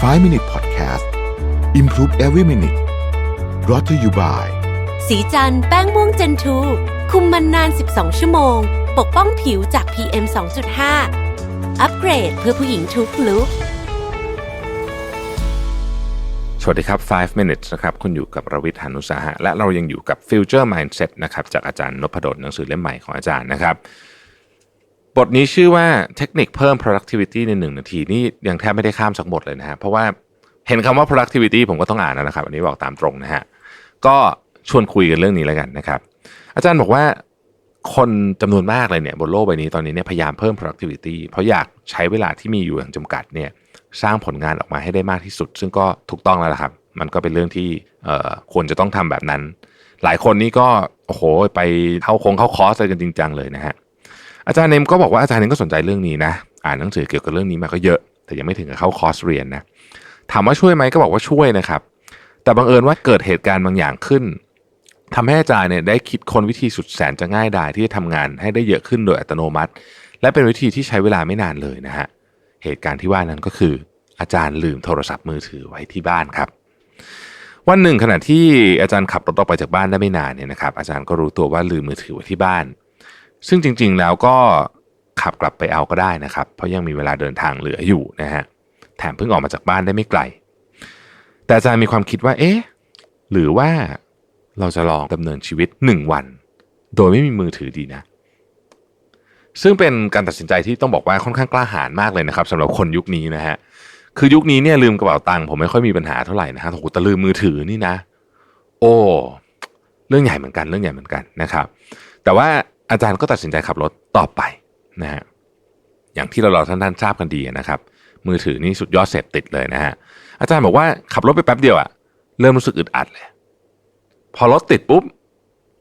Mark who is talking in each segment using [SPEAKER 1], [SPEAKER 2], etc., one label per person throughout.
[SPEAKER 1] 5 Minute Podcast Improve Every Minute brought to you by
[SPEAKER 2] สีจันแป้งม่วงเจนทู คุมมันนาน 12 ชั่วโมง ปกป้องผิวจาก PM 2.5 อัปเกรดเพื่อผู้หญิงทุกลุก
[SPEAKER 3] สวัสดีครับ 5 minutes นะครับ คุณอยู่กับรวิทยานุสาหะ และเรายังอยู่กับ Future Mindset นะครับ จากอาจารย์นพดลหนังสือเล่มใหม่ของอาจารย์นะครับ บทนี้ชื่อว่าเทคนิคเพิ่ม productivity ใน 1 นาที นี่ยังแทบไม่ได้ข้ามสักบทเลยนะฮะเพราะว่าเห็นคำว่า productivity ผมก็ต้องอ่านนะครับ อันนี้บอกตามตรงนะฮะก็ชวนคุยกันเรื่องนี้แล้วกันนะครับ อาจารย์บอกว่าคนจำนวนมากเลยเนี่ยบนโลกใบนี้ตอนนี้เนี่ยพยายามเพิ่ม productivity เพราะอยากใช้เวลาที่มีอยู่อย่างจำกัดเนี่ยสร้างผลงานออกมาให้ได้มากที่สุด ซึ่งก็ถูกต้องแล้วละครับ มันก็เป็นเรื่องที่ควรจะต้องทำแบบนั้น หลายคนนี่ก็โอ้โหไปเข้าคงเข้าคอร์สอะไรกันจริงจังเลยนะฮะ อาจารย์เนมก็บอกว่าอาจารย์เนมก็สนใจเรื่องนี้นะ อ่านหนังสือเกี่ยวกับเรื่องนี้มาก็เยอะ แต่ยังไม่ถึงกับเข้าคอร์สเรียนนะถามว่าช่วยไหมก็บอกว่าช่วยนะครับ แต่บังเอิญว่าเกิดเหตุการณ์บางอย่างขึ้นทำให้อาจารย์เนี่ยได้คิดคนวิธีสุดแสนจะง่ายดายที่จะทำงานให้ได้เยอะขึ้นโดยอัตโนมัติ และเป็นวิธีที่ใช้เวลาไม่นานเลยนะฮะเหตุการณ์ที่ว่านั้นก็คืออาจารย์ลืมโทรศัพท์มือถือไว้ที่บ้านครับ วันหนึ่งขณะที่อาจารย์ขับรถออกไปจากบ้านได้ไม่นานเนี่ยนะครับอาจารย์ก็รู้ตัวว่าลืมมือถือไว้ที่บ้าน ซึ่งจริง ๆ แล้วก็ขับกลับไปเอาก็ได้นะครับ เพราะยังมีเวลาเดินทางเหลืออยู่นะฮะ แถมเพิ่งออกมาจากบ้านได้ไม่ไกล แต่อาจารย์มีความคิดว่า เอ๊ะ หรือว่าเราจะลองดำเนินชีวิตหนึ่งวัน โดยไม่มีมือถือดีนะ ซึ่งเป็นการตัดสินใจที่ต้องบอกว่าค่อนข้างกล้าหาญมากเลยนะครับสำหรับคนยุคนี้นะฮะ คือยุคนี้เนี่ยลืมกระเป๋าตังค์ผมไม่ค่อยมีปัญหาเท่าไหร่นะฮะโอ้โหแต่ลืมมือถือนี่นะ โอ้ เรื่องใหญ่เหมือนกัน เรื่องใหญ่เหมือนกันนะครับ แต่ว่า อาจารย์ก็ตัดสินใจขับรถต่อไปนะฮะอย่างที่เราเราท่านๆทราบกันดีนะครับ มือถือนี่สุดยอดเสพติดเลยนะฮะอาจารย์บอกว่าขับรถไปแป๊บเดียวอะเริ่มรู้สึกอึดอัดเลย พอรถติดปุ๊บ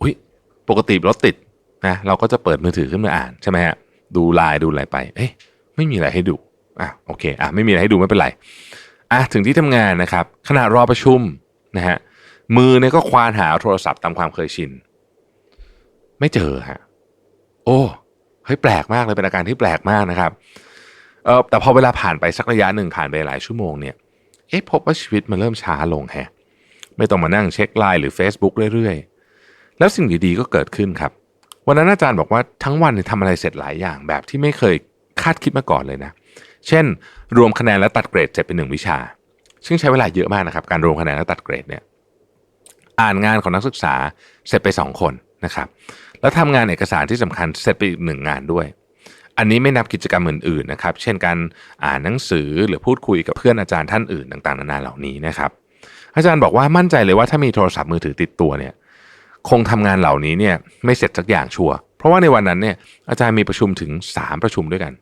[SPEAKER 3] อุ้ยปกติรถติดนะเราก็จะเปิดมือถือขึ้นมาอ่านใช่ไหมฮะดูไลน์ดูอะไรไป เอ๊ะไม่มีอะไรให้ดูอะโอเคอะไม่มีอะไรให้ดูไม่เป็นไรอะถึงที่ทำงานนะครับขณะรอประชุมนะฮะมือเนี่ยก็ควานหาโทรศัพท์ตามความเคยชิน ไม่เจอฮะ อ้ เฮ้ยแปลกมากเลยเป็นอาการที่แปลกมากนะครับเออแต่พอเวลาผ่านไปสักระยะหนึ่งผ่านไปหลายชั่วโมงเนี่ย เอ๊ะพบว่าชีวิตมันเริ่มช้าลงแฮะ ไม่ต้องมานั่งเช็คไลน์หรือ Facebook เรื่อยๆ แล้วสิ่งดีๆก็เกิดขึ้นครับ วันนั้นอาจารย์บอกว่าทั้งวันเนี่ยทำอะไรเสร็จหลายอย่างแบบที่ไม่เคยคาดคิดมาก่อนเลยนะ เช่น รวมคะแนนและตัดเกรดเสร็จเป็นหนึ่งวิชา ซึ่งใช้เวลาเยอะมากนะครับ การรวมคะแนนและตัดเกรดเนี่ย อ่านงานของนักศึกษาเสร็จไปสองคนนะครับ แล้วทำงานเอกสารที่สำคัญเสร็จไปอีกหนึ่งงานด้วย อันนี้ไม่นับกิจกรรมอื่นๆนะครับ เช่นการอ่านหนังสือหรือพูดคุยกับเพื่อนอาจารย์ท่านอื่นต่างๆนานาเหล่านี้นะครับอาจารย์บอกว่ามั่นใจเลยว่าถ้ามีโทรศัพท์มือถือติดตัวเนี่ยคงทำงานเหล่านี้เนี่ยไม่เสร็จสักอย่างชัวร์เพราะว่าในวันนั้นเนี่ยอาจารย์มีประชุมถึง 3 ประชุมด้วยกัน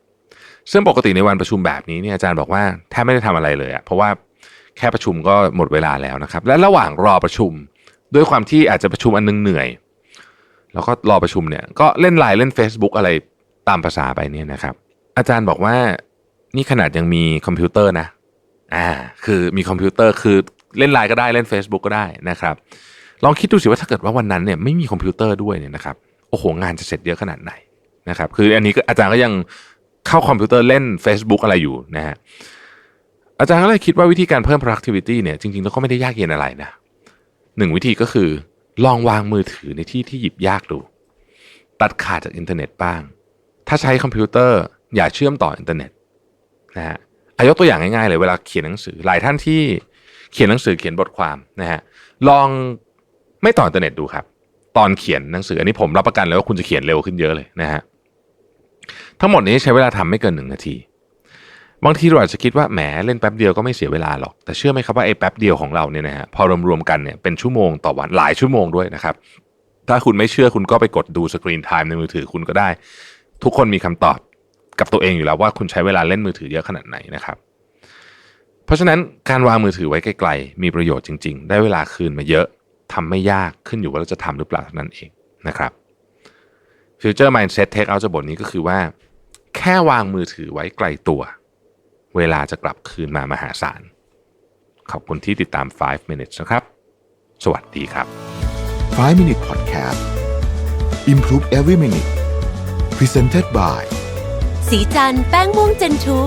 [SPEAKER 3] ซึ่งปกติในวันประชุมแบบนี้เนี่ยอาจารย์บอกว่าแทบไม่ได้ทำอะไรเลยอะเพราะว่าแค่ประชุมก็หมดเวลาแล้วนะครับ และระหว่างรอประชุม ด้วยความที่อาจจะประชุมอันนึงเหนื่อย แล้วก็รอประชุมเนี่ยก็เล่นไลน์เล่น Facebook อะไรตามภาษาไปเนี่ยนะครับ อาจารย์บอกว่านี่ขนาดยังมีคอมพิวเตอร์นะอ่าคือมีคอมพิวเตอร์คือเล่นไลน์ก็ได้เล่น Facebook ก็ได้นะครับ ลองคิดดูสิว่าถ้าเกิดว่าวันนั้นเนี่ยไม่มีคอมพิวเตอร์ด้วยเนี่ยนะครับโอ้โหงานจะเสร็จเยอะขนาดไหนนะครับคืออันนี้ก็อาจารย์ก็ยังเข้าคอมพิวเตอร์เล่น Facebook อะไรอยู่นะฮะอาจารย์ก็เลยคิดว่าวิธีการเพิ่ม productivity เนี่ยจริงๆแล้วก็ไม่ได้ยากเย็นอะไรนะหนึ่งวิธีก็คือ ลองวางมือถือในที่ที่หยิบยากดู ตัดขาดจากอินเทอร์เน็ตบ้าง ถ้าใช้คอมพิวเตอร์อย่าเชื่อมต่ออินเทอร์เน็ตนะฮะอายกตัวอย่างง่ายๆเลยเวลาเขียนหนังสือหลายท่านที่เขียนหนังสือเขียนบทความนะฮะลองไม่ต่ออินเทอร์เน็ตดูครับ ตอนเขียนหนังสืออันนี้ผมรับประกันเลยว่าคุณจะเขียนเร็วขึ้นเยอะเลยนะฮะทั้งหมดนี้ใช้เวลาทำไม่เกินหนึ่งนาที บางทีเราอาจจะคิดว่าแหมเล่นแป๊บเดียวก็ไม่เสียเวลาหรอก แต่เชื่อไหมครับว่าไอ้แป๊บเดียวของเราเนี่ยนะฮะพอรวมๆกันเนี่ยเป็นชั่วโมงต่อวันหลายชั่วโมงด้วยนะครับ ถ้าคุณไม่เชื่อคุณก็ไปกดดูสกรีนไทม์ในมือถือคุณก็ได้ ทุกคนมีคำตอบกับตัวเองอยู่แล้วว่าคุณใช้เวลาเล่นมือถือเยอะขนาดไหนนะครับ เพราะฉะนั้นการวางมือถือไว้ไกลๆมีประโยชน์จริง ๆ ได้เวลาคืนมาเยอะทำไม่ยากขึ้นอยู่ว่าเราจะทำหรือเปล่าเท่านั้นเองนะครับ Future Mindset Take Out จากบทนี้ก็คือว่า แค่วางมือถือไว้ไกลตัว เวลาจะกลับคืนมามหาศาล ขอบคุณที่ติดตาม 5 minutes นะครับ สวัสดีครับ
[SPEAKER 1] 5 Minute Podcast Improve Every Minute Presented by
[SPEAKER 2] สีจันแป้งม่วงเจนทู